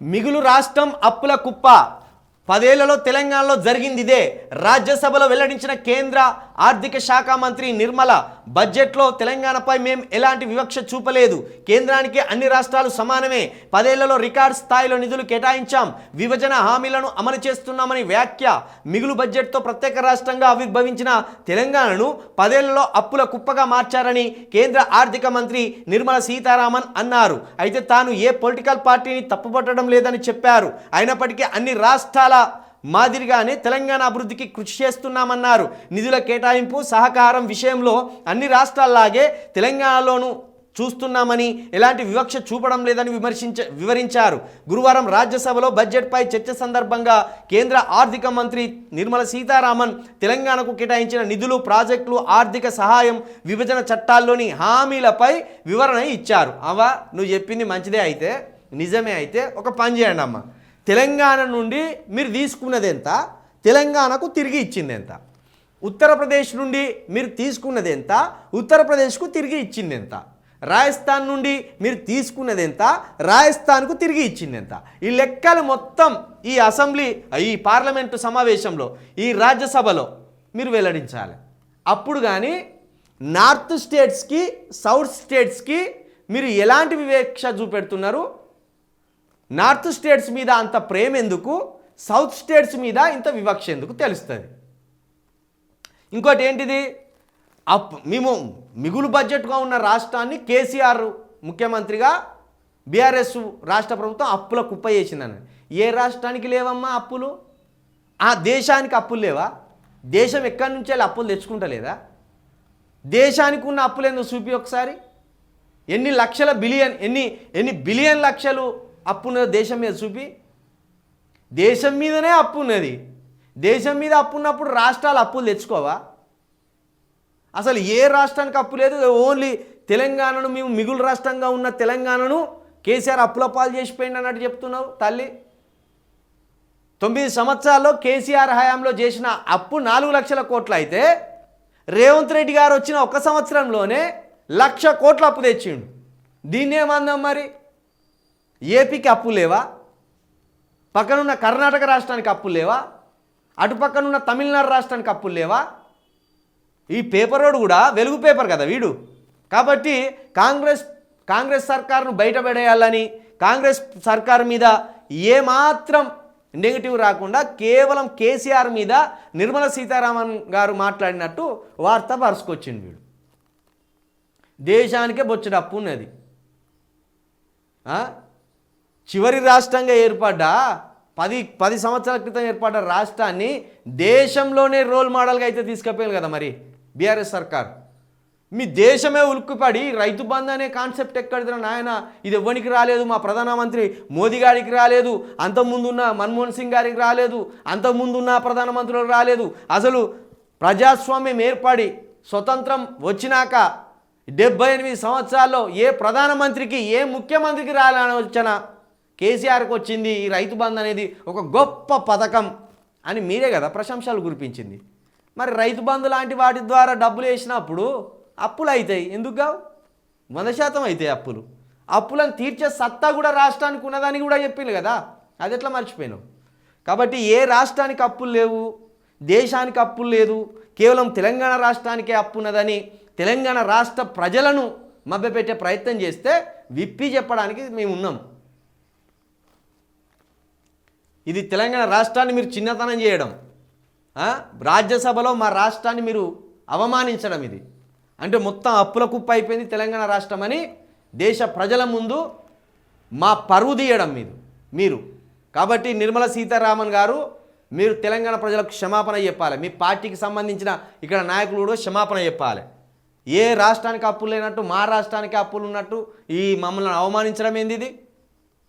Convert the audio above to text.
మిగులు రాష్ట్రం అప్పుల కుప్ప. పదేళ్ళలో తెలంగాణలో జరిగింది ఇదే రాజ్యసభలో వెల్లడించిన కేంద్ర ఆర్థిక శాఖ మంత్రి నిర్మల బడ్జెట్లో తెలంగాణపై మేము ఎలాంటి వివక్ష చూపలేదు. కేంద్రానికి అన్ని రాష్ట్రాలు సమానమే. పదేళ్ళలో రికార్డ్ స్థాయిలో నిధులు కేటాయించాం. విభజన హామీలను అమలు చేస్తున్నామని వ్యాఖ్య. మిగులు బడ్జెట్తో ప్రత్యేక రాష్ట్రంగా ఆవిర్భవించిన తెలంగాణను పదేళ్ళలో అప్పుల కుప్పగా మార్చారని కేంద్ర ఆర్థిక మంత్రి నిర్మల సీతారామన్ అన్నారు. అయితే తాను ఏ పొలిటికల్ పార్టీని తప్పుపట్టడం లేదని చెప్పారు. అయినప్పటికీ అన్ని రాష్ట్రాల మాదిరిగానే తెలంగాణ అభివృద్ధికి కృషి చేస్తున్నామన్నారు. నిధుల కేటాయింపు సహకారం విషయంలో అన్ని రాష్ట్రాల్లాగే తెలంగాణలోనూ చూస్తున్నామని ఎలాంటి వివక్ష చూపడం లేదని విమర్శించ వివరించారు. గురువారం రాజ్యసభలో బడ్జెట్పై చర్చ సందర్భంగా కేంద్ర ఆర్థిక మంత్రి నిర్మల సీతారామన్ తెలంగాణకు కేటాయించిన నిధులు ప్రాజెక్టులు ఆర్థిక సహాయం విభజన చట్టాల్లోని హామీలపై వివరణ ఇచ్చారు. అవా నువ్వు చెప్పింది మంచిదే అయితే నిజమే అయితే ఒక పని చేయండి అమ్మ తెలంగాణ నుండి మీరు తీసుకున్నది ఎంత తెలంగాణకు తిరిగి ఇచ్చింది ఎంత ఉత్తరప్రదేశ్ నుండి మీరు తీసుకున్నది ఎంత ఉత్తరప్రదేశ్కు తిరిగి ఇచ్చింది ఎంత రాజస్థాన్ నుండి మీరు తీసుకున్నది ఎంత రాజస్థాన్కు తిరిగి ఇచ్చింది ఎంత ఈ లెక్కలు మొత్తం ఈ అసెంబ్లీ ఈ పార్లమెంటు సమావేశంలో ఈ రాజ్యసభలో మీరు వెల్లడించాలి. అప్పుడు కానీ నార్త్ స్టేట్స్కి సౌత్ స్టేట్స్కి మీరు ఎలాంటి వివేక్ష చూపెడుతున్నారు? నార్త్ స్టేట్స్ మీద అంత ప్రేమ ఎందుకు సౌత్ స్టేట్స్ మీద ఇంత వివక్ష ఎందుకు తెలుస్తుంది. ఇంకోటి ఏంటిది? అప్ మేము మిగులు బడ్జెట్గా ఉన్న రాష్ట్రాన్ని కేసీఆర్ ముఖ్యమంత్రిగా బీఆర్ఎస్ రాష్ట్ర ప్రభుత్వం అప్పుల కుప్ప చేసిందని ఏ రాష్ట్రానికి లేవమ్మా అప్పులు? ఆ దేశానికి అప్పులు లేవా? దేశం ఎక్కడి నుంచి వెళ్ళి అప్పులు తెచ్చుకుంటలేదా? దేశానికి ఉన్న అప్పులు ఎందుకు చూపి ఒకసారి? ఎన్ని లక్షల బిలియన్ ఎన్ని ఎన్ని బిలియన్ లక్షలు అప్పు ఉన్నదో దేశం మీద చూపి. దేశం మీదనే అప్పు ఉన్నది దేశం మీద అప్పు ఉన్నప్పుడు రాష్ట్రాలు అప్పులు తెచ్చుకోవా? అసలు ఏ రాష్ట్రానికి అప్పు లేదు. ఓన్లీ తెలంగాణను మేము మిగులు రాష్ట్రంగా ఉన్న తెలంగాణను కేసీఆర్ అప్పుల పాలు చేసిపోయింది అన్నట్టు చెప్తున్నావు తల్లి. తొమ్మిది సంవత్సరాల్లో కేసీఆర్ హయాంలో చేసిన అప్పు నాలుగు లక్షల కోట్లు అయితే రేవంత్ రెడ్డి గారు వచ్చిన ఒక సంవత్సరంలోనే లక్ష కోట్ల అప్పు తెచ్చిండు. దీన్నేమందాం మరి? ఏపీకి అప్పు లేవా? పక్కనున్న కర్ణాటక రాష్ట్రానికి అప్పు లేవా? అటుపక్కనున్న తమిళనాడు రాష్ట్రానికి అప్పులు లేవా? ఈ పేపర్ రోడ్ కూడా వెలుగు పేపర్ కదా వీడు. కాబట్టి కాంగ్రెస్ కాంగ్రెస్ సర్కారును బయటపడేయాలని కాంగ్రెస్ సర్కారు మీద ఏమాత్రం నెగిటివ్ రాకుండా కేవలం కేసీఆర్ మీద నిర్మల సీతారామన్ గారు మాట్లాడినట్టు వార్త పరుచుకొచ్చింది వీడు. దేశానికే బొచ్చడప్పు ఉన్నది. చివరి రాష్ట్రంగా ఏర్పడ్డ పది పది సంవత్సరాల క్రితం ఏర్పడ్డ రాష్ట్రాన్ని దేశంలోనే రోల్ మోడల్గా అయితే తీసుకుపోయారు కదా మరి బీఆర్ఎస్ సర్కార్. మీ దేశమే ఉలుక్కుపడి రైతు బంధు అనే కాన్సెప్ట్ ఎక్కడిదిరా నాయన? ఇది ఎవ్వనికి రాలేదు మా ప్రధానమంత్రి మోదీ గారికి రాలేదు అంతకుముందున్న మన్మోహన్ సింగ్ గారికి రాలేదు అంతకుముందున్న ప్రధానమంత్రులకు రాలేదు. అసలు ప్రజాస్వామ్యం ఏర్పడి స్వతంత్రం వచ్చినాక డెబ్బై ఎనిమిది సంవత్సరాల్లో ఏ ప్రధానమంత్రికి ఏ ముఖ్యమంత్రికి రాలని వచ్చినా కేసీఆర్కి వచ్చింది ఈ రైతు బంధు అనేది ఒక గొప్ప పథకం అని మీరే కదా ప్రశంసలు కురిపించింది. మరి రైతు బంధు లాంటి వాటి ద్వారా డబ్బులు వేసినప్పుడు అప్పులు అవుతాయి ఎందుకు కావు? వంద శాతం అవుతాయి అప్పులు. అప్పులను తీర్చే సత్తా కూడా రాష్ట్రానికి ఉన్నదని కూడా చెప్పింది కదా. అది ఎట్లా మర్చిపోయినావు? కాబట్టి ఏ రాష్ట్రానికి అప్పులు లేవు దేశానికి అప్పులు లేదు కేవలం తెలంగాణ రాష్ట్రానికే అప్పు ఉన్నదని తెలంగాణ రాష్ట్ర ప్రజలను మభ్యపెట్టే ప్రయత్నం చేస్తే విప్పి చెప్పడానికి మేము ఉన్నాం. ఇది తెలంగాణ రాష్ట్రాన్ని మీరు చిన్నతనం చేయడం. రాజ్యసభలో మా రాష్ట్రాన్ని మీరు అవమానించడం ఇది. అంటే మొత్తం అప్పుల కుప్ప అయిపోయింది తెలంగాణ రాష్ట్రం అని దేశ ప్రజల ముందు మా పరువు తీయడం మీరు మీరు. కాబట్టి నిర్మల సీతారామన్ గారు మీరు తెలంగాణ ప్రజలకు క్షమాపణ చెప్పాలి. మీ పార్టీకి సంబంధించిన ఇక్కడ నాయకులు కూడా క్షమాపణ చెప్పాలి. ఏ రాష్ట్రానికి అప్పులు లేనట్టు మా రాష్ట్రానికి అప్పులు ఉన్నట్టు ఈ మమ్మల్ని అవమానించడం ఏంది ఇది?